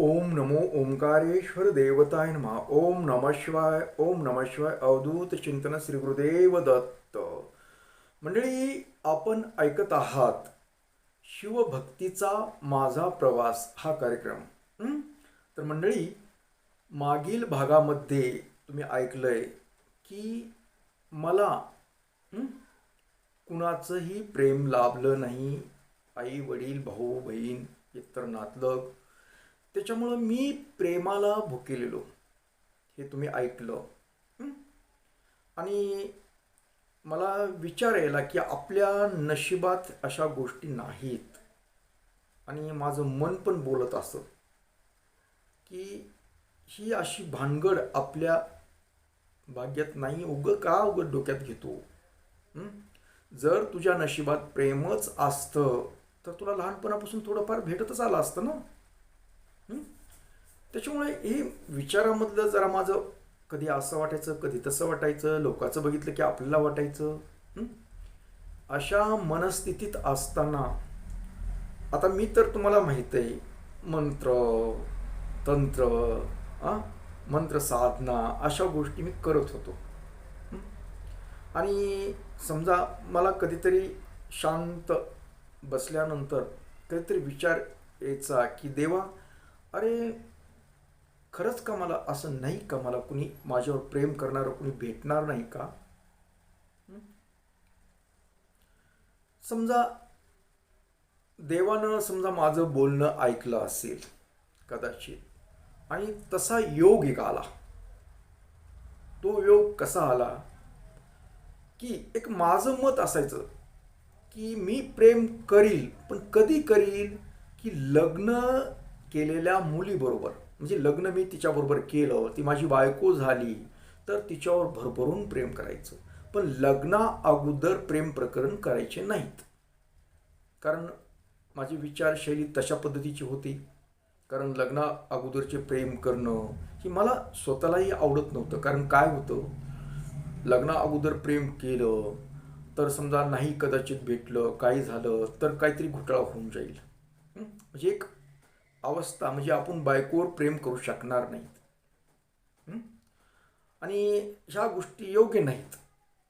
ओम नमो ओंकारेश्वर देवताय नमः। ओम नम शिवाय ओम नम शिवाय अवधूत चिंतन श्री गुरुदेव दत्त। मंडळी आपण ऐकत आहात शिवभक्तीचा माझा प्रवास हा कार्यक्रम। तर मंडळी मागील भागामध्ये तुम्ही ऐकलंय की मला कुणाचंही प्रेम लाभलं नाही आई वडील भाऊ बहीण इतर नातलग त्याच्यामुळं मी प्रेमाला भुकेलेलो. हे तुम्ही ऐकलं. आणि मला विचार यायला की आपल्या नशिबात अशा गोष्टी नाहीत. आणि माझं मन पण बोलत असतं की ही अशी भानगड आपल्या भाग्यात नाही उगं का उगं डोक्यात घेतो? जर तुझ्या नशिबात प्रेमच असतं तर तुला लहानपणापासून थोडंफार भेटतच आलं असतं ना? त्याच्यामुळे हे विचारामधलं जरा माझं कधी असं वाटायचं कधी तसं वाटायचं लोकांचं बघितलं की आपल्याला वाटायचं अशा मनस्थितीत असताना आता मी तर तुम्हाला माहीत आहे मंत्र तंत्र मंत्र साधना अशा गोष्टी मी करत होतो. आणि समजा मला कधीतरी शांत बसल्यानंतर कधीतरी विचार यायचा की देवा अरे खरंच का मला असं नाही का मला कुणी माझ्यावर प्रेम करणारं कुणी भेटणार नाही का? समजा देवानं समजा माझं बोलणं ऐकलं असेल कदाचित आणि तसा योग एक आला. तो योग कसा आला? की एक माझं मत असायचं की मी प्रेम करील पण कधी करील की लग्न केलेल्या मुलीबरोबर. म्हणजे लग्न मी तिच्याबरोबर केलं ती माझी बायको झाली तर तिच्यावर भरभरून प्रेम करायचं. पण लग्ना अगोदर प्रेम प्रकरण करायचे नाहीत. कारण माझी विचारशैली तशा पद्धतीची होती. कारण लग्ना अगोदरचे प्रेम करणं ही मला स्वतःलाही आवडत नव्हतं. कारण काय होतं? लग्ना अगोदर प्रेम केलं तर समजा नाही कदाचित भेटलं काही झालं तर काहीतरी घोटाळा होऊन जाईल. म्हणजे एक अवस्था म्हणजे आपण बायकोवर प्रेम करू शकणार नाहीत. आणि ह्या गोष्टी योग्य नाहीत.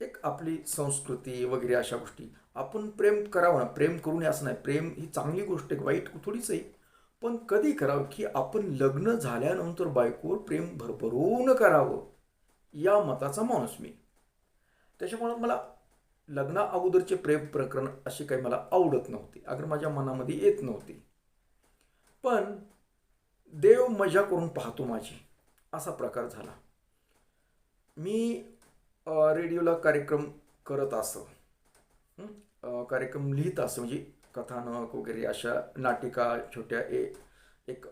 एक आपली संस्कृती वगैरे अशा गोष्टी. आपण प्रेम करावं ना. प्रेम करू नये असं नाही. प्रेम ही चांगली गोष्ट आहे वाईट थोडीच आहे. पण कधी करावं की आपण लग्न झाल्यानंतर बायकोवर प्रेम भरभरून करावं. या मताचा माणूस मी. त्याच्यामुळं मला लग्ना अगोदरचे प्रेम प्रकरण असे काही मला आवडत नव्हते. अगर माझ्या मनामध्ये येत नव्हते. पण देव मजा करून पाहतो माझी. असा प्रकार झाला. मी रेडिओला कार्यक्रम करत असं कार्यक्रम लिहित असं म्हणजे कथानक वगैरे अशा नाटिका छोट्या ए एक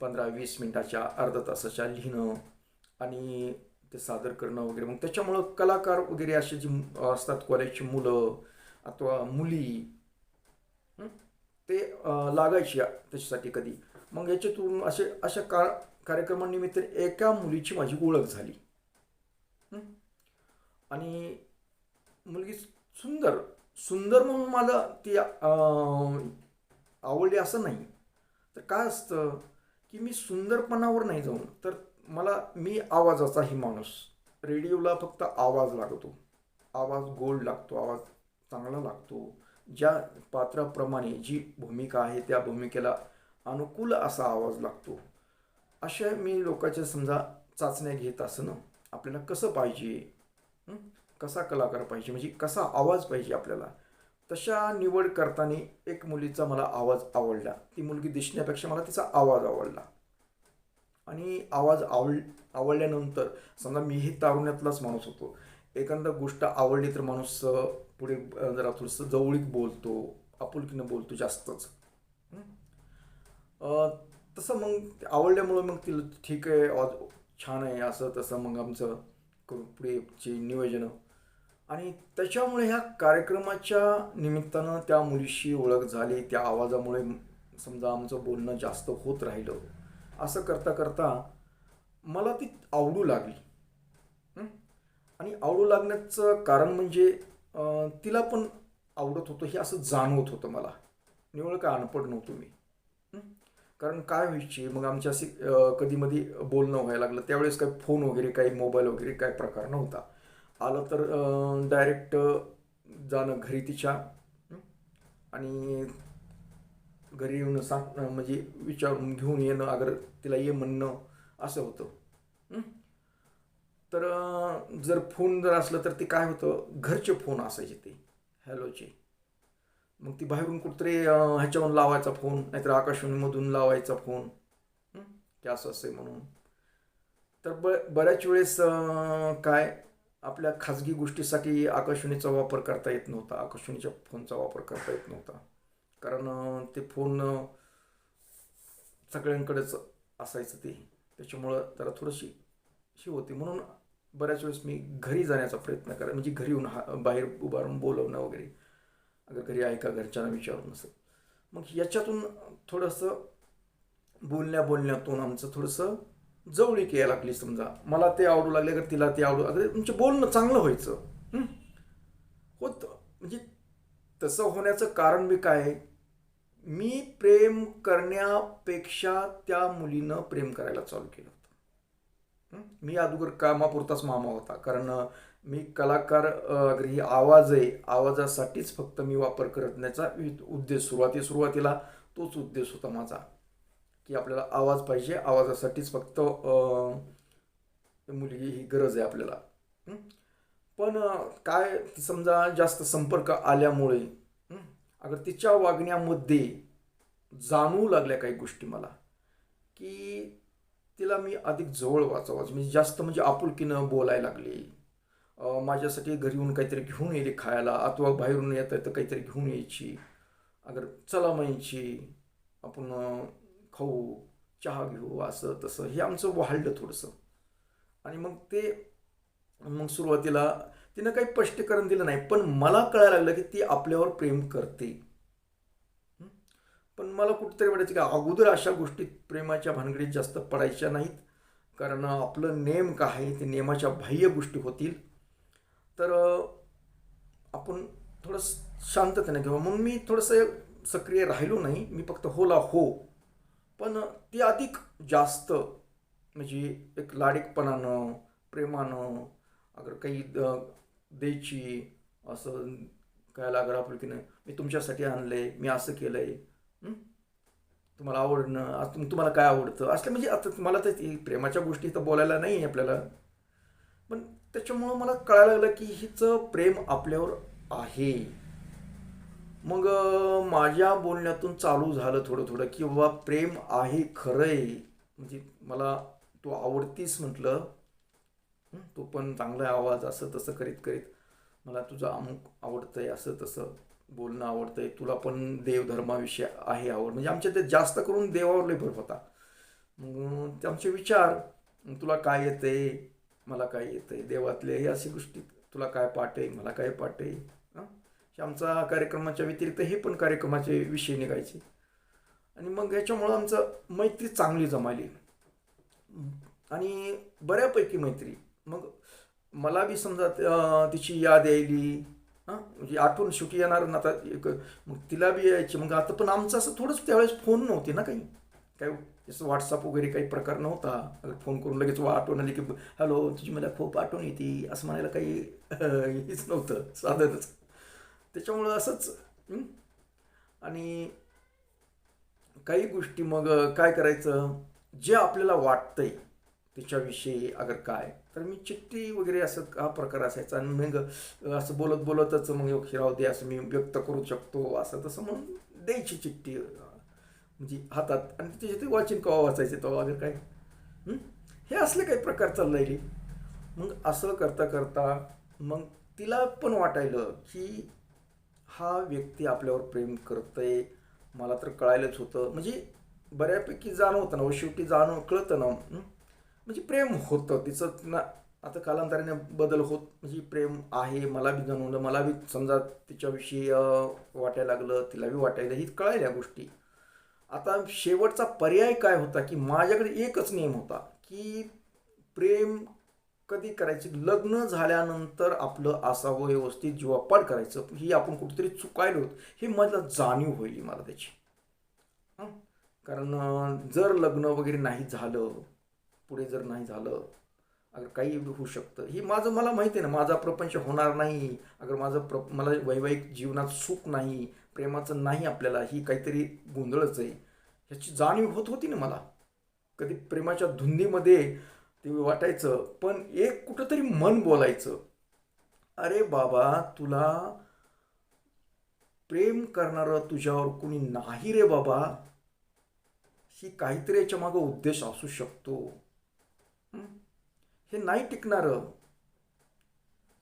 पंधरा वीस मिनटाच्या अर्धा तासाच्या लिहिणं आणि ते सादर करणं वगैरे. मग त्याच्यामुळं कलाकार वगैरे असे जी असतात कॉलेजची मुलं अथवा मुली ते लागायची त्याच्यासाठी कधी. मग याच्यातून असे अशा का कार्यक्रमानिमित्त एका मुलीची माझी ओळख झाली. आणि मुलगी सुंदर सुंदर म्हणून मला ती आवडली असं नाही. तर काय असतं की मी सुंदरपणावर नाही जाऊन तर मला मी आवाजाचाही माणूस. रेडिओला फक्त आवाज लागतो. आवाज गोड लागतो आवाज चांगला लागतो. ज्या पात्राप्रमाणे जी भूमिका आहे त्या भूमिकेला अनुकूल असा आवाज लागतो. अशा मी लोकांच्या समजा चाचण्या घेत असणं आपल्याला कसं पाहिजे? कसा कलाकार पाहिजे? म्हणजे कसा आवाज पाहिजे आपल्याला? तशा निवड करताना एक मुलीचा मला आवाज आवडला. ती मुलगी दिसण्यापेक्षा मला तिचा आवाज आवडला. आणि आवाज आवड आवडल्यानंतर समजा मीही तारुण्यातलाच माणूस होतो. एखादा गोष्ट आवडली तर माणूस पुढे जरा थोडंसं जवळीक बोलतो आपुलकीनं बोलतो जास्तच. तसं मग ते आवडल्यामुळं मग तिला ठीक आहे छान आहे असं तसं मग आमचं करू पुढेची नियोजनं. आणि त्याच्यामुळे ह्या कार्यक्रमाच्या निमित्तानं त्या मुलीशी ओळख झाली त्या आवाजामुळे समजा आमचं बोलणं जास्त होत राहिलं. असं करता करता मला ती आवडू लागली. आणि आवडू लागण्याचं कारण म्हणजे तिला पण आवडत होतं हे असं जाणवत होतं मला. निवळ काय अनपड नव्हतो मी. कारण काय व्हायची मग आमची अशी कधीमधी बोलणं व्हायला लागलं. त्यावेळेस काही फोन वगैरे काही मोबाईल वगैरे काही प्रकार नव्हता. आलं तर डायरेक्ट जाणं घरी तिच्या. आणि घरी येऊन सांग म्हणजे विचारून घेऊन येणं अगर तिला ये म्हणणं असं होतं. तर जर फोन जर असलं तर ते काय होतं? घरचे फोन असायचे ते. हॅलोचे मग ती बाहेरून कुठतरी ह्याच्यावरून लावायचा फोन नाहीतर आकाशवाणीमधून लावायचा फोन. की असं असे म्हणून. तर ब बऱ्याच वेळेस काय? आपल्या खाजगी गोष्टीसाठी आकाशवाणीचा वापर करता येत नव्हता. आकाशवाणीच्या फोनचा वापर करता येत नव्हता. कारण ते फोन सगळ्यांकडेच असायचं ते. त्याच्यामुळं जरा थोडीशी शी होती. म्हणून बऱ्याच वेळेस मी घरी जाण्याचा प्रयत्न करा म्हणजे घरी येऊन हा बाहेर उभारून बोलवणं वगैरे अगर घरी आहे का घरच्यांना विचारून असं. मग याच्यातून थोडंसं बोलण्या बोलण्यातून आमचं थोडंसं जवळीक यायला लागली समजा. मला ते आवडू लागले अगर तिला ते आवडू अगर तुमचं बोलणं चांगलं व्हायचं. होतं. म्हणजे तसं होण्याचं कारण मी काय आहे? मी प्रेम करण्यापेक्षा त्या मुलीनं प्रेम करायला चालू केलं. मी अगोदर कामापुरताच मामा होता. कारण मी कलाकार अगर ही आवाज आहे आवाजासाठीच फक्त मी वापर करण्याचा उद्देश सुरुवाती सुरुवातीला तोच उद्देश होता माझा. की आपल्याला आवाज पाहिजे आवाजासाठीच फक्त मुलगी ही गरज आहे आपल्याला. पण काय समजा जास्त संपर्क आल्यामुळे अगर तिच्या वागण्यामध्ये जाणवू लागल्या काही गोष्टी मला की तिला मी अधिक जवळ वाचावाच म्हणजे जास्त म्हणजे आपुलकीनं बोलायला लागली. माझ्यासाठी घरी येऊन काहीतरी घेऊन येईल खायला. अथवा बाहेरून येत तर काहीतरी घेऊन यायची. अगर चला म्हणायची आपण खाऊ चहा घेऊ असं तसं. हे आमचं वाढलं थोडंसं. आणि मग ते मग सुरुवातीला तिनं काही स्पष्टीकरण दिलं नाही. पण मला कळायला लागलं की ती आपल्यावर प्रेम करते. पण मला कुठेतरी वाटायचं की अगोदर अशा गोष्टीत प्रेमाच्या भानगडीत जास्त पडायच्या नाहीत. कारण आपलं नेम काय आहे ते नेमाच्या बाह्य गोष्टी होतील. तर आपण थोडं शांततेने घेऊ म्हणून मी थोडंसं सक्रिय राहिलो नाही. मी फक्त होला हो. पण ती अधिक जास्त म्हणजे एक लाडिकपणानं प्रेमानं अगर काही द- द्यायची असं काय लागलं नाही मी तुमच्यासाठी आणलं आहे मी असं केलं आहे तुम्हाला आवडणं आज तुम तुम्हाला काय आवडतं? असलं म्हणजे आता मला तर प्रेमाच्या गोष्टी तर बोलायला नाही आहे आपल्याला. पण त्याच्यामुळं मला कळायला लागलं की हिचं प्रेम आपल्यावर आहे. मग माझ्या बोलण्यातून चालू झालं थोडं थोडं की बाबा प्रेम आहे खरं आहे म्हणजे मला तू आवडतीस म्हटलं. तो पण चांगला आवाज असं तसं करीत करीत मला तुझं अमुक आवडतं आहे असं तसं बोलणं आवडतंय. तुला पण देवधर्माविषयी आहे आवड. म्हणजे आमच्या ते जास्त करून देवावर लय होता. मग ते आमचे विचार मग तुला काय येते मला काय येते देवातले हे अशी गोष्टी. तुला काय पाठ आहे? मला काय पाठ आहे? हं? आमचा कार्यक्रमाच्या व्यतिरिक्त हे पण कार्यक्रमाचे विषय निघायचे. आणि मग ह्याच्यामुळं आमचं मैत्री चांगली जमाली. आणि बऱ्यापैकी मैत्री. मग मला बी समजा तिची याद यायली. हां? म्हणजे आठवण शेवटी येणार ना आता एक मग तिला बी यायची. मग आता पण आमचं असं थोडंच त्यावेळेस फोन नव्हते ना काही. काही जसं व्हॉट्सअप वगैरे काही प्रकार नव्हता. फोन करून लगेच वा आठवण आली की हॅलो तुझी मला खूप आठवण येते. असं म्हणायला काही हेच नव्हतं. साधनच. त्याच्यामुळं असंच आणि काही गोष्टी मग काय करायचं? जे आपल्याला वाटतंय त्याच्याविषयी अगर काय? तर मी चिठ्ठी वगैरे असं हा प्रकार असायचा आणि मग असं बोलत बोलतच मग "ओके, राहू दे असं मी व्यक्त करू शकतो असं तसं म्हणून द्यायची चिठ्ठी म्हणजे हातात. आणि त्याच्या ते वाचन कवा वाचायचे तेव्हा अगर काय? हे? असले काही प्रकार चाललेले मग असं करता करता मग तिला पण वाटायलं की हा व्यक्ती आपल्यावर प्रेम करतंय. मला तर कळायलाच होतं. म्हणजे बऱ्यापैकी जाणवतं ना व शेवटी जाणव कळतं ना. म्हणजे प्रेम होतं. तिचं ना आता कालांतराने बदल होत म्हणजे प्रेम आहे मला बी जाणवलं मला बी समजा तिच्याविषयी वाटायला लागलं तिला बी वाटायला ही कळायला गोष्टी. आता शेवटचा पर्याय काय होता की माझ्याकडे एकच नियम होता की प्रेम कधी करायची? लग्न झाल्यानंतर आपलं असावं व्यवस्थित जीवापाड करायचं. ही आपण कुठेतरी चुकायलो हे मला जाणीव होईल मला त्याची. कारण जर लग्न वगैरे नाही झालं पुढे जर नाही झालं अगर काही होऊ शकतं. हे माझं मला माहिती आहे ना माझा प्रपंच होणार नाही. अगर माझं प्र मला वैवाहिक जीवनात सुख नाही प्रेमाचं नाही आपल्याला ही काहीतरी गोंधळच आहे. ह्याची जाणीव होत होती ना मला. कधी प्रेमाच्या धुंदीमध्ये ते वाटायचं पण एक कुठंतरी मन बोलायचं. अरे बाबा तुला प्रेम करणारं तुझ्यावर कुणी नाही रे बाबा. ही काहीतरी याच्या मागं उद्देश असू शकतो. हे नाही टिकणारं.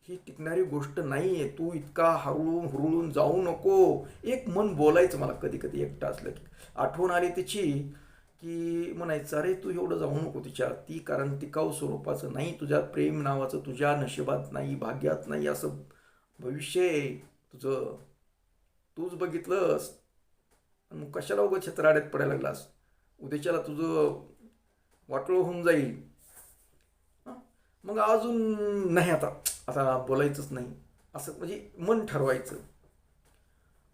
ही टिकणारी गोष्ट नाही आहे तू इतका हरळून हुरळून जाऊ नको. एक मन बोलायचं मला कधी कधी एकटा असलं की. आठवण आली तिची की म्हणायचं अरे तू एवढं जाऊ नको तिच्या ती कारण टिकाऊ स्वरूपाचं नाही. तुझ्या प्रेम नावाचं तुझ्या नशिबात नाही भाग्यात नाही असं भविष्य आहे तुझं. तूच बघितलंस. मग कशाला उगं छत्राड्यात पडायला लागलास? उद्याच्याला तुझं वाटोळं होऊन जाईल. मग अजून नाही आता. आता बोलायचंच नाही. असं म्हणजे मन ठरवायचं.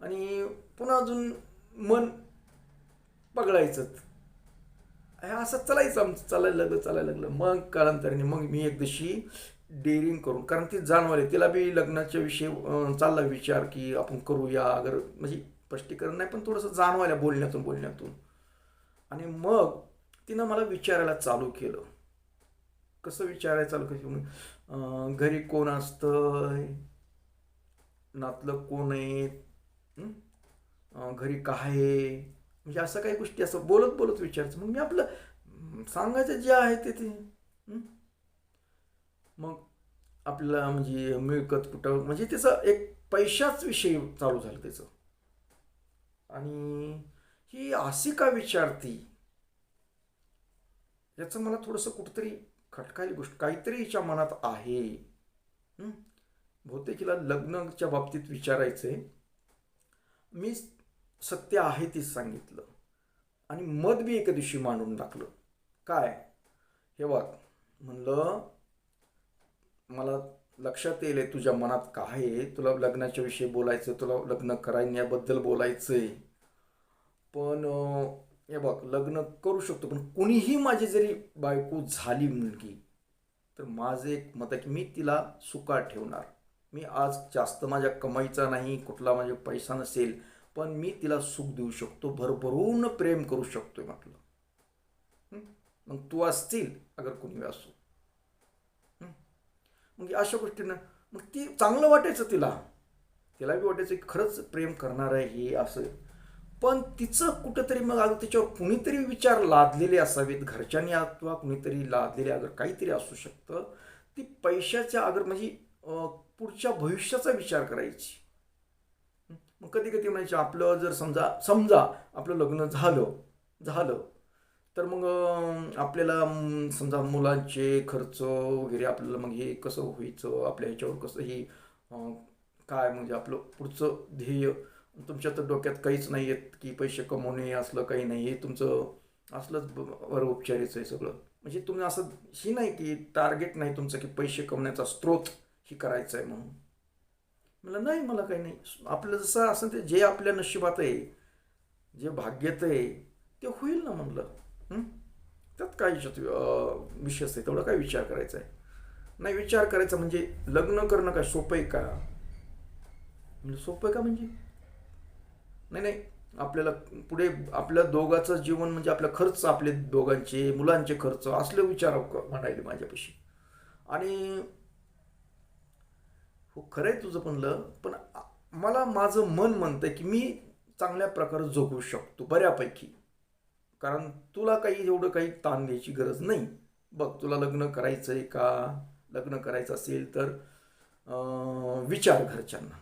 आणि पुन्हा अजून मन पगळायचं. असं चालायचं आमचं. चालायला लागलं चालायला लागलं. मग कालांतराने मग मी एक दिवशी डेअरिंग करून कारण ती जाणवाले तिला बी लग्नाच्या विषयी चालला विचार की आपण करूया. अगर म्हणजे स्पष्टीकरण नाही पण थोडंसं जाणवायला बोलण्यातून बोलण्यातून. आणि मग तिनं मला विचारायला चालू केलं. कसं विचारायला चालू कशी घरी कोण असतं? नातलं कोण आहे घरी काय आहे? म्हणजे असं काही गोष्टी असं बोलत बोलत विचारायचं. मग मी आपलं सांगायचं जे आहे ते ते मग आपल्याला म्हणजे मिळकत कुठं म्हणजे त्याचं एक पैशाच विषयी चालू झालं त्याचं. आणि ही अशी का विचारती? याचं मला थोडंसं कुठंतरी खटकाली गोष्ट काहीतरी हिच्या मनात आहे. बहुतेक हिला लग्नाच्या बाबतीत विचारायचं आहे मी सत्य आहे तीच सांगितलं. आणि मत बी एका दिवशी मांडून टाकलं. काय? हे बघ म्हणलं मला लक्षात येईल तुझ्या मनात काय आहे. तुला लग्नाच्या विषयी बोलायचं तुला लग्न करायण्याबद्दल बोलायचं आहे पण हे बघ लग्न करू शकतो पण कुणीही माझी जरी बायको झाली मुलगी तर माझं एक मत आहे की मी तिला सुखात ठेवणार. मी आज जास्त माझ्या कमाईचा नाही कुठला माझे पैसा नसेल पण मी तिला सुख देऊ शकतो भरभरून प्रेम करू शकतो म्हटलं. मग तू असतील अगर कुणी असो. मग अशा गोष्टीनं मग ती चांगलं वाटायचं तिला. तिला बी वाटायचं की खरंच प्रेम करणार आहे हे असं. पण तिचं कुठंतरी मग अगं त्याच्यावर कुणीतरी विचार लादलेले असावेत घरच्यांनी अथवा कुणीतरी लादलेले अगर काहीतरी असू शकतं ती पैशाच्या अगर म्हणजे पुढच्या भविष्याचा विचार करायची. मग कधी कधी म्हणायचे आपलं जर समजा समजा आपलं लग्न झालं झालं तर मग आपल्याला समजा मुलांचे खर्च वगैरे आपल्याला मग हे कसं व्हायचं आपल्या ह्याच्यावर कसं हे काय म्हणजे आपलं पुढचं ध्येय तुमच्या तर डोक्यात काहीच नाही आहेत की पैसे कमवणे असलं काही नाही हे तुमचं असलंच वर उपचारीचं आहे सगळं. म्हणजे तुम्ही असं ही नाही की टार्गेट नाही तुमचं की पैसे कमवण्याचा स्रोत ही करायचा आहे म्हणून. मला नाही मला काही नाही. आपलं जसं असं ते जे आपल्या नशिबात आहे जे भाग्यात आहे ते होईल ना म्हणलं. त्यात काय विशेष आहे? तेवढा काय विचार करायचा आहे? नाही विचार करायचा म्हणजे लग्न करणं काय सोपं आहे का? म्हणजे सोपं आहे का म्हणजे? नाही नाही. आपल्याला पुढे आपल्या दोघाचं जीवन म्हणजे आपला खर्च आपले दोघांचे मुलांचे खर्च असले विचार म्हणायले माझ्यापाशी. आणि हो खरं आहे तुझं म्हणलं पण मला माझं मन म्हणतंय की मी चांगल्या प्रकारे जगू शकतो बऱ्यापैकी. कारण तुला काही एवढं काही ताण द्यायची गरज नाही. बघ तुला लग्न करायचं आहे का? लग्न करायचं असेल तर विचार घरच्यांना.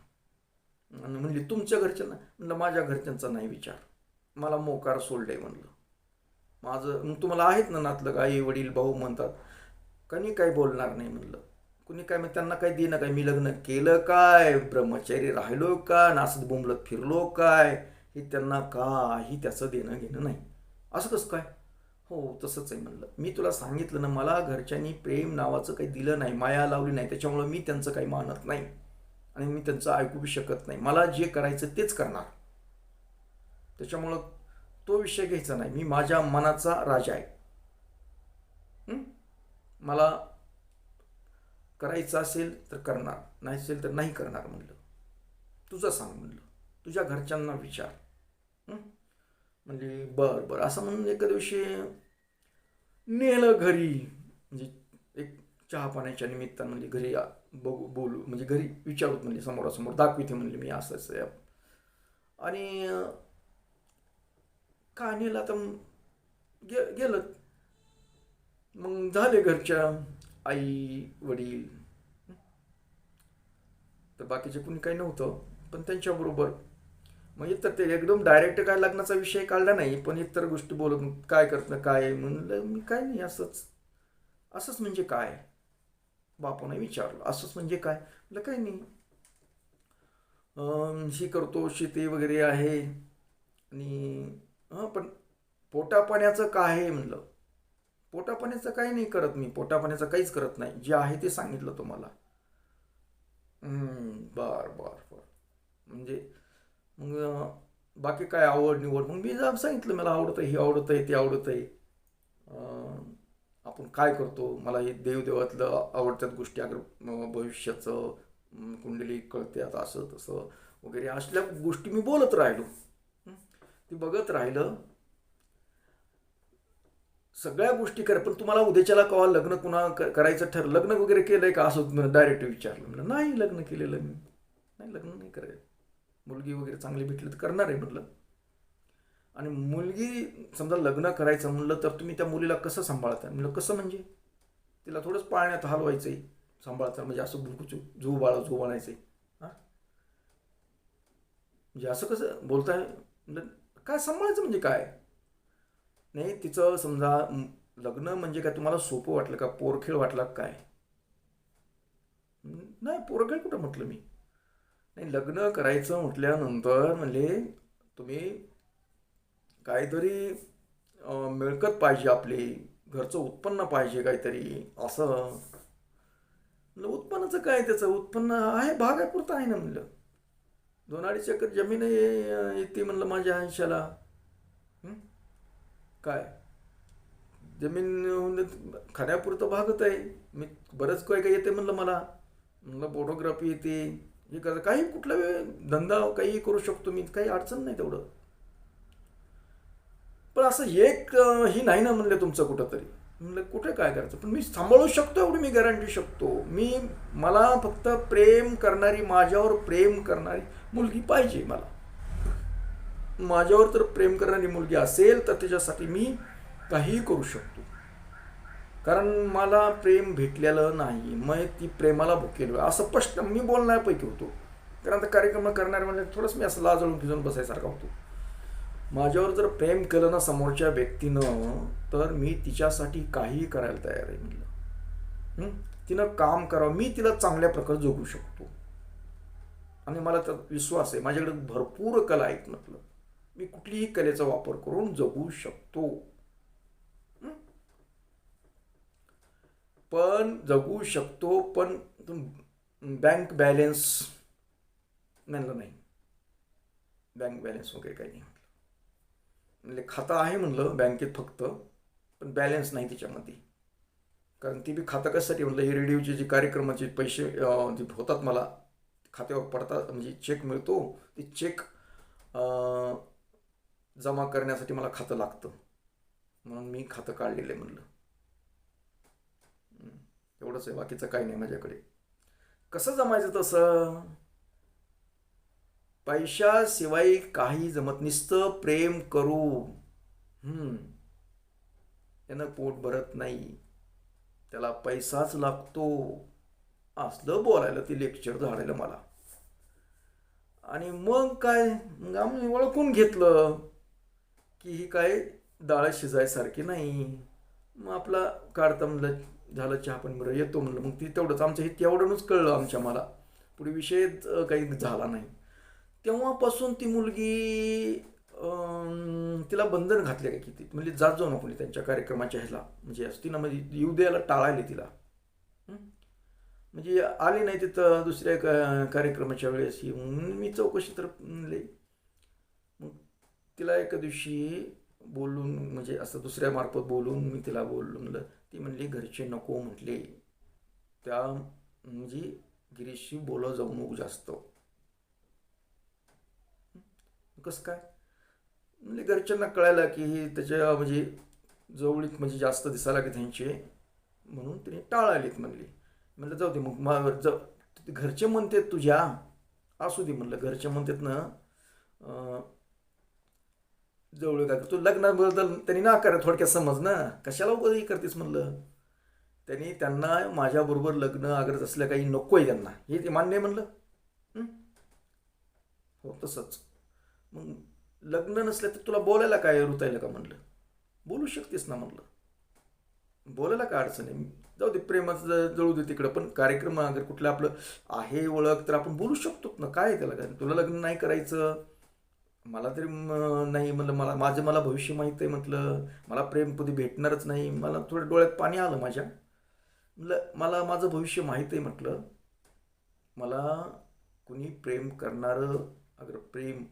म्हणली तुमच्या घरच्यांना म्हणलं माझ्या घरच्यांचा नाही विचार. मला मोकार सोडले म्हणलं. माझं मग तुम्हाला आहेत ना नातलं आई वडील भाऊ म्हणतात कणी काही बोलणार नाही म्हणलं. कुणी काय मग त्यांना काही देणं काय? मी लग्न केलं काय? ब्रह्मचारी राहिलो का नासत बोंबलत फिरलो काय? हे त्यांना काही त्याचं देणं घेणं नाही. असं कसं काय? हो तसंच आहे म्हणलं. मी तुला सांगितलं ना मला घरच्यांनी प्रेम नावाचं काही दिलं नाही माया लावली नाही त्याच्यामुळं मी त्यांचं काही मानत नाही. आणि मी त्यांचं ऐकू बी शकत नाही. मला जे करायचं तेच करणार. त्याच्यामुळं तो विषय घ्यायचा नाही. मी माझ्या मनाचा राजा आहे. मला करायचं असेल तर करणार. नाही असेल तर नाही करणार म्हणलं. तुझं सांग म्हणलं. तुझ्या घरच्यांना विचार. म्हणजे बरं बरं. असं म्हणून एका दिवशी नेलं घरी. म्हणजे एक चहा पाण्याच्या निमित्तानं म्हणजे घरी बघू बोलू म्हणजे घरी विचारूत म्हणजे समोरासमोर दाखविते म्हणले मी असं असं आणि कहाणीला तर आता गे गेलं. मग झाले घरच्या आई वडील. तर बाकीचे कुणी काही नव्हतं पण त्यांच्याबरोबर. मग इतर ते एकदम डायरेक्ट काय लग्नाचा विषय काढला नाही पण इतर गोष्टी बोलत मग काय करतं काय म्हणलं मी काय नाही असंच. असंच म्हणजे काय? बापाने विचारलं. असंच म्हणजे काय? म्हटलं काय नाही. अं, करतो शेती वगैरे आहे. आणि हां पण पोटापाण्याचं काय आहे? म्हणलं. पोटापाण्याचं काही नाही करत मी. पोटापाण्याचं काहीच करत नाही. जे आहे ते सांगितलं तुम्हाला. हम्म, बर बर बर. म्हणजे मग बाकी काय आवड निवड मग मी जा सांगितलं मला आवडतं हे आवडतं आहे ते आवडतं आहे आपण काय करतो? मला हे देवदेवातलं आवडत्यात गोष्टी अगर भविष्याचं कुंडली कळते आता असं तसं वगैरे असल्या गोष्टी मी बोलत राहिलो. ती बघत राहिलं. सगळ्या गोष्टी कर पण तुम्हाला उद्याच्याला कवा लग्न कुणा करायचं ठर लग्न वगैरे केलंय का? असं डायरेक्ट विचारलं. म्हणलं नाही लग्न केलेलं मी. नाही लग्न नाही करायचं. मुलगी वगैरे चांगली भेटली तर करणार आहे म्हटलं आणि मुलगी समजा लग्न करायचं म्हणलं तर तुम्ही त्या मुलीला कसं सांभाळता? म्हणलं कसं म्हणजे? तिला थोडंच पाळण्यात हलवायचं आहे सांभाळता म्हणजे असं बुलकुचू झू बाळा झू बनायचं आहे हां? म्हणजे असं कसं बोलताय? म्हणलं काय सांभाळायचं म्हणजे काय? नाही तिचं समजा लग्न म्हणजे काय तुम्हाला सोपं वाटलं का? पोरखेळ वाटला काय? नाही पोरखेळ कुठं म्हटलं मी? नाही लग्न करायचं म्हटल्यानंतर म्हणजे तुम्ही काहीतरी मिळकत पाहिजे आपली घरचं उत्पन्न पाहिजे काहीतरी असं. म्हणलं उत्पन्नाचं काय त्याचं? उत्पन्न आहे भागापुरतं आहे ना म्हणलं. दोन अडीच एकर जमीन येते म्हणलं माझ्या आयुष्याला. काय? जमीन म्हणजे खाण्यापुरतं भागत आहे. मी बरंच काय काय येते म्हणलं मला. म्हणलं फोटोग्राफी येते. हे कर काही कुठला धंदा काही करू शकतो मी काही अडचण नाही तेवढं. पण असं एक ही नाही ना म्हणलं तुमचं कुठंतरी. म्हणलं कुठे काय करायचं? पण मी सांभाळू शकतो एवढी मी गॅरंटी शकतो. मी मला फक्त प्रेम करणारी माझ्यावर प्रेम करणारी मुलगी पाहिजे मला. माझ्यावर तर प्रेम करणारी मुलगी असेल तर त्याच्यासाठी मी काहीही करू शकतो. कारण मला प्रेम भेटलेलं नाही. मग ती प्रेमाला भुकेलो. असं स्पष्ट मी बोलण्यापैकी होतो. कारण आता कार्यक्रम करणारे म्हणजे थोडंच मी असं लाजळून खिजून बसायसारखा होतो. माझ्यावर जर प्रेम केलं ना समोरच्या व्यक्तीनं तर मी तिच्यासाठी काहीही करायला तयार आहे म्हटलं तिनं काम करावं. मी तिला चांगल्या प्रकारे जगू शकतो. आणि मला त्यात विश्वास आहे माझ्याकडे भरपूर कला आहेत म्हटलं. मी कुठलीही कलेचा वापर करून जगू शकतो. पण जगू शकतो पण बँक बॅलेन्स म्हणलं नाही. बँक बॅलेन्स वगैरे काही नाही. म्हणजे खातं आहे म्हणलं बँकेत फक्त पण बॅलेन्स नाही त्याच्यामध्ये कारण ती बी खातं कशासाठी म्हणलं हे रेडिओचे जे कार्यक्रमाचे पैसे जे होतात मला खात्यावर पडतात म्हणजे चेक मिळतो ते चेक जमा करण्यासाठी मला खातं लागतं. म्हणून मी खातं काढलेलं आहे म्हणलं. एवढंच आहे बाकीचं काही नाही माझ्याकडे. कसं जमायचं तसं? पैशाशिवाय काही जमत निसतं. प्रेम करू. त्यानं पोट भरत नाही. त्याला पैसाच लागतो. असलं बोलायला ते लेक्चर झाडायला मला. आणि मग काय? मग आम्ही ओळखून घेतलं की ही काय डाळ शिजायसारखी नाही. मग आपला काढता म्हणलं झालं चहा पण बरं येतो म्हणलं. मग ती तेवढंच आमचं हे तेवढंच कळलं आमच्या मला. पुढे विषय काही झाला नाही. तेव्हापासून ती मुलगी तिला बंधन घातले का किती? म्हणजे जात जाऊ नको त्यांच्या कार्यक्रमाच्या ह्याला. म्हणजे असती ना म्हणजे येऊ द्यायला टाळायले तिला. म्हणजे आली नाही तिथं दुसऱ्या का- कार्यक्रमाच्या वेळेस ही. मी चौकशी तर म्हणले मग तिला एका दिवशी बोलून म्हणजे असं दुसऱ्या मार्फत बोलून मी तिला बोललो. म्हणलं ती म्हणली घरचे नको म्हटले. त्या म्हणजे गिरीशशी बोलत जाऊ नको जास्त. कसं काय? म्हणजे घरच्यांना कळायला की हे त्याच्या म्हणजे जवळीक म्हणजे जास्त दिसायला की त्यांचे. म्हणून तिने टाळालीत म्हणली. म्हणलं जाऊ दे मग मा जाऊ घरचे म्हणतात तुझ्या असू दे म्हणलं घरचे म्हणतात ना जवळ का तू लग्नाबद्दल त्यांनी ना करा थोडक्यात समज ना. कशाला उगाच हे करतेस म्हणलं? त्यांनी त्यांना माझ्याबरोबर लग्न अगर असलं काही नको आहे त्यांना. हे ते मान्य आहे म्हणलं. हो तसंच. मग लग्न नसलं तर तुला बोलायला काय रुतायला का म्हणलं? बोलू शकतेस ना म्हणलं. बोलायला काय अडचण आहे? जाऊ दे प्रेमाचं जळू दे तिकडं पण कार्यक्रम अगर कुठलं आपलं आहे ओळख तर आपण बोलू शकतो ना. काय आहे त्याला काय? तुला लग्न नाही करायचं? मला तरी नाही म्हणलं. मला माझं मला भविष्य माहीत आहे म्हटलं. मला प्रेम कधी भेटणारच नाही. मला थोडं डोळ्यात पाणी आलं माझ्या. म्हटलं मला माझं भविष्य माहीत आहे म्हटलं. मला कुणी प्रेम करणारं अगर प्रेम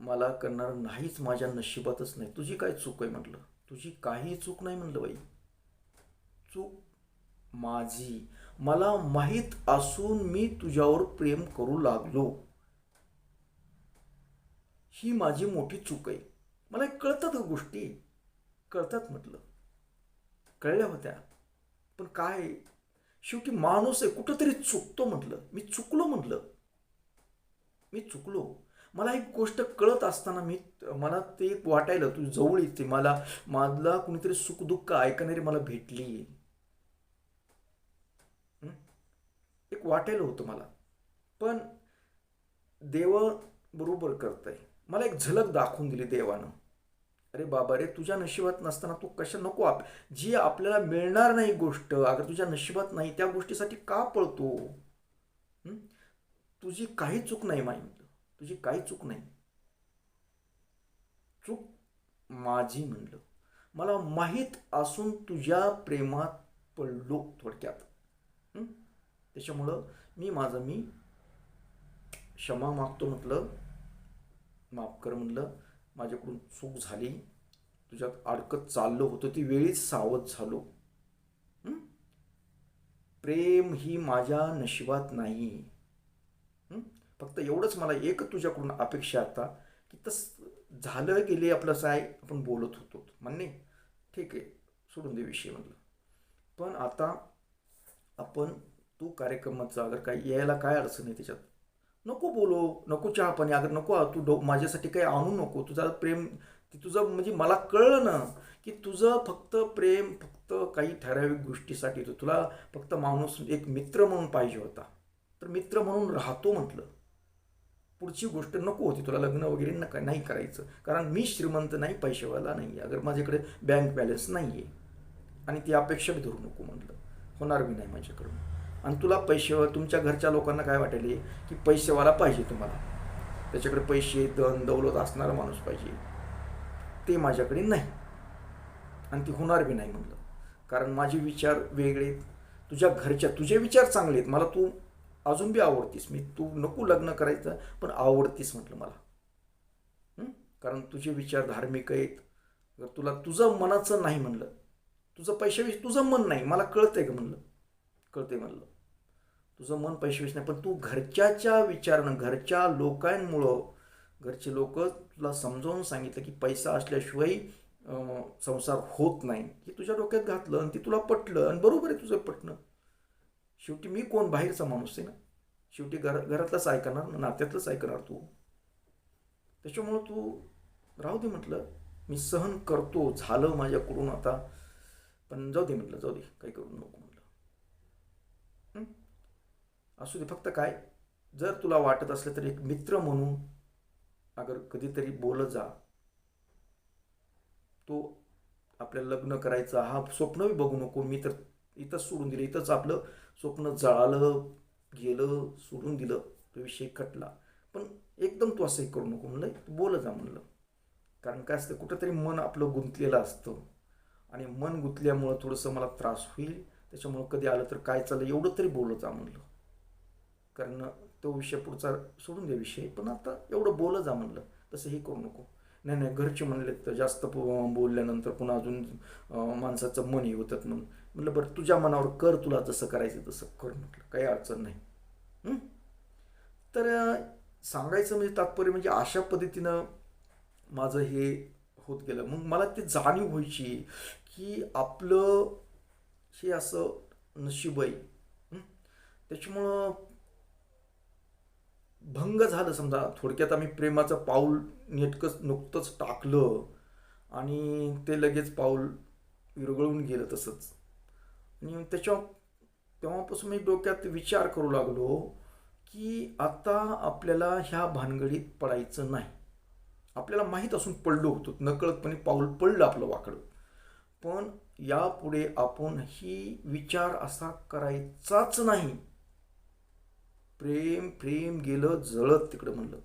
मला करणार नाहीच माझ्या नशिबातच नाही. तुझी काय चूक आहे म्हटलं? तुझी काही चूक नाही म्हणलं बाई. चूक माझी. मला माहीत असून मी तुझ्यावर प्रेम करू लागलो. ही माझी मोठी चूक आहे. मला कळतात गोष्टी. कळतात म्हटलं. कळल्या होत्या. पण काय? शेवटी माणूस आहे. कुठंतरी चुकतो म्हटलं. मी चुकलो म्हटलं. मी चुकलो. मला एक गोष्ट कळत असताना मी मला ते एक वाटायला तू जवळ येते मला मला कुणीतरी सुखदुःख ऐकणारी मला भेटली. एक वाटायला होतं मला. पण देव बरोबर करतंय. मला एक झलक दाखवून दिली देवानं. अरे बाबा रे तुझ्या नशिबात नसताना तू कशा नको आप जी आपल्याला मिळणार नाही गोष्ट अगर तुझ्या नशिबात नाही त्या गोष्टीसाठी का पळतो? तुझी काही चूक नाही माई. तुझी काही चूक नाही. चूक माझी म्हणलं. मला माहीत असून तुझ्या प्रेमात पडलो थोडक्यात. त्याच्यामुळं मी माझं मी क्षमा मागतो म्हटलं. माफ कर म्हटलं माझ्याकडून चूक झाली. तुझ्यात अडकत चाललो होतो. ती वेळीच सावध झालो. प्रेम ही माझ्या नशिबात नाही. फक्त एवढंच मला एक तुझ्याकडून अपेक्षा आता की तस झालं गेले आपलं साय आपण बोलत होतो. म्हणणे ठीक आहे. सोडून दे विषय म्हटलं पण आता आपण तू कार्यक्रमाचा अगर काही यायला काय अडचण आहे त्याच्यात? नको बोलो नको चहा पाणी अगर नको तू डो माझ्यासाठी काही आणू नको तुझा प्रेम तुझं म्हणजे मला कळलं ना की तुझं फक्त प्रेम फक्त काही ठराविक गोष्टीसाठी तुला फक्त माणूस एक मित्र म्हणून पाहिजे होता. तर मित्र म्हणून राहतो म्हटलं. पुढची गोष्ट नको होती. तुला लग्न वगैरे नका नाही करायचं. कारण मी श्रीमंत नाही पैसेवाला नाही आहे. अगर माझ्याकडे बँक बॅलन्स नाही आहे आणि ती अपेक्षा बी धरू नको म्हटलं होणार बी नाही माझ्याकडून. आणि तुला पैसे तुमच्या घरच्या लोकांना काय वाटेल की पैसेवाला पाहिजे तुम्हाला. त्याच्याकडे पैसे दन दौलत असणारा माणूस पाहिजे. ते माझ्याकडे नाही. आणि ती होणार बी नाही म्हटलं कारण माझे विचार वेगळे तुझ्या घरच्या तुझे विचार चांगले आहेत. मला तू अजून बी आवडतीस. मी तू नको लग्न करायचं पण आवडतीस म्हटलं मला. कारण तुझे विचार धार्मिक आहेत. जर तुला तुझं मनाचं नाही म्हणलं तुझं पैशाविषयी तुझं मन नाही मला कळतंय का म्हणलं. कळतंय म्हणलं. तुझं मन पैशाविषयी नाही पण तू घरच्याच्या विचारानं घरच्या लोकांमुळं घरचे लोक तुला समजावून सांगितलं की पैसा असल्याशिवाय संसार होत नाही. हे तुझ्या डोक्यात घातलं आणि ते तुला पटलं आणि बरोबर आहे तुझं पटणं. शेवटी मी कोण? बाहेरचा माणूस आहे ना. शेवटी घर घरातलंच ऐकणार ना नात्यातलंच ऐकणार तू. त्याच्यामुळं तू राहू दे म्हटलं. मी सहन करतो झालं माझ्याकडून आता. पण जाऊ दे म्हटलं जाऊ दे. काही करू नको म्हटलं. असू दे फक्त काय? जर तुला वाटत असलं तर एक मित्र म्हणून अगर कधीतरी बोलत जा. तो आपल्याला लग्न करायचा हा स्वप्नही बघू नको. मी तर इथंच सोडून दिलं. इथंच आपलं स्वप्न जळालं गेलं सोडून दिलं तो विषय कटला. पण एकदम तू असंही करू नको म्हणलं तू बोलत जा म्हणलं. कारण काय असतं कुठंतरी मन आपलं गुंतलेलं असतं. आणि मन गुंतल्यामुळं थोडंसं मला त्रास होईल. त्याच्यामुळं कधी आलं तर काय चाललं एवढं तरी बोलत जा म्हणलं. कारण तो विषय पुढचा सोडून दे विषय. पण आता एवढं बोलत जा म्हणलं. तसं हे करू नको. नाही नाही घरचे म्हणले तर जास्त बोलल्यानंतर पुन्हा अजून माणसाचं मन हे होतात म्हणून. म्हटलं बरं तुझ्या मनावर कर तुला जसं करायचं तसं कर म्हटलं. काही अडचण नाही. तर सांगायचं म्हणजे तात्पर्य म्हणजे अशा पद्धतीनं माझं हे होत गेलं. मग मला ते जाणीव व्हायची की आपलं हे असं नशीब आहे. त्याच्यामुळं भंग झालं. समजा थोडक्यात आम्ही प्रेमाचं पाऊल नेटकंच नुकतंच टाकलं आणि ते लगेच पाऊल विरघळून गेलं तसंच. आणि त्याच्या तेव्हापासून मी डोक्यात विचार करू लागलो की आता आपल्याला ह्या भानगडीत पडायचं नाही. आपल्याला माहीत असून पडलो होतो. नकळतपणे पाऊल पडलं आपलं वाकडं. पण यापुढे आपण ही विचार असा करायचाच नाही. प्रेम प्रेम गेलं जळत तिकडं म्हणलं.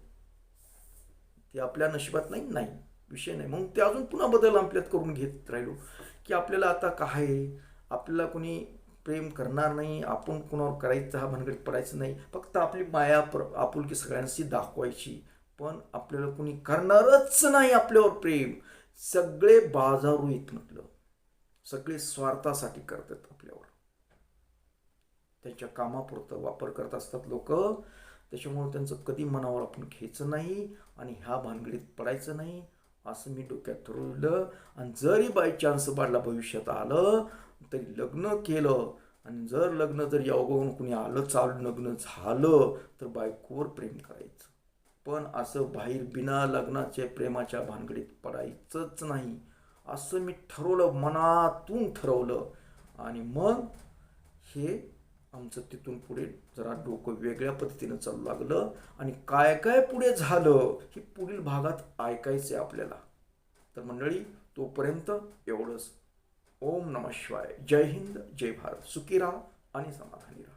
ते आपल्या नशिबात नाही नाही. विषय नाही. मग ते अजून पुन्हा बदल आपल्यात करून घेत राहिलो. की आपल्याला आता काय आहे, आपल्याला कोणी प्रेम करणार नाही आपण कुणावर करायचं हा भानगडीत पडायचं नाही. फक्त आपली माया प्र आपुलकी सगळ्यांशी दाखवायची. पण आपल्याला कोणी करणारच नाही आपल्यावर प्रेम. सगळे बाजारू येत म्हटलं. सगळे स्वार्थासाठी करतात आपल्यावर. त्यांच्या कामापुरतं वापर करत असतात लोक. त्याच्यामुळे त्यांचं कधी मनावर आपण घ्यायचं नाही आणि ह्या भानगडीत पडायचं नाही असं मी डोक्यात ठरवलं. आणि जरी बाय चान्स बाळला भविष्यात आलं तरी लग्न केलं आणि जर लग्न जर योगावून कुणी आलं चालू लग्न झालं तर बायकोवर प्रेम करायचं. पण असं बाहेर बिना लग्नाच्या प्रेमाच्या भानगडीत पडायचंच नाही. असं मी ठरवलं मनातून ठरवलं. आणि मग हे आमचं तिथून पुढे जरा डोकं वेगळ्या पद्धतीनं चालू लागलं आणि काय काय पुढे झालं हे पुढील भागात ऐकायचं आहे आपल्याला. तर मंडळी तोपर्यंत एवढंच. ओम नम शिवाय. जय हिंद जय भारत. सुखी राहा आणि समाधानी राहा.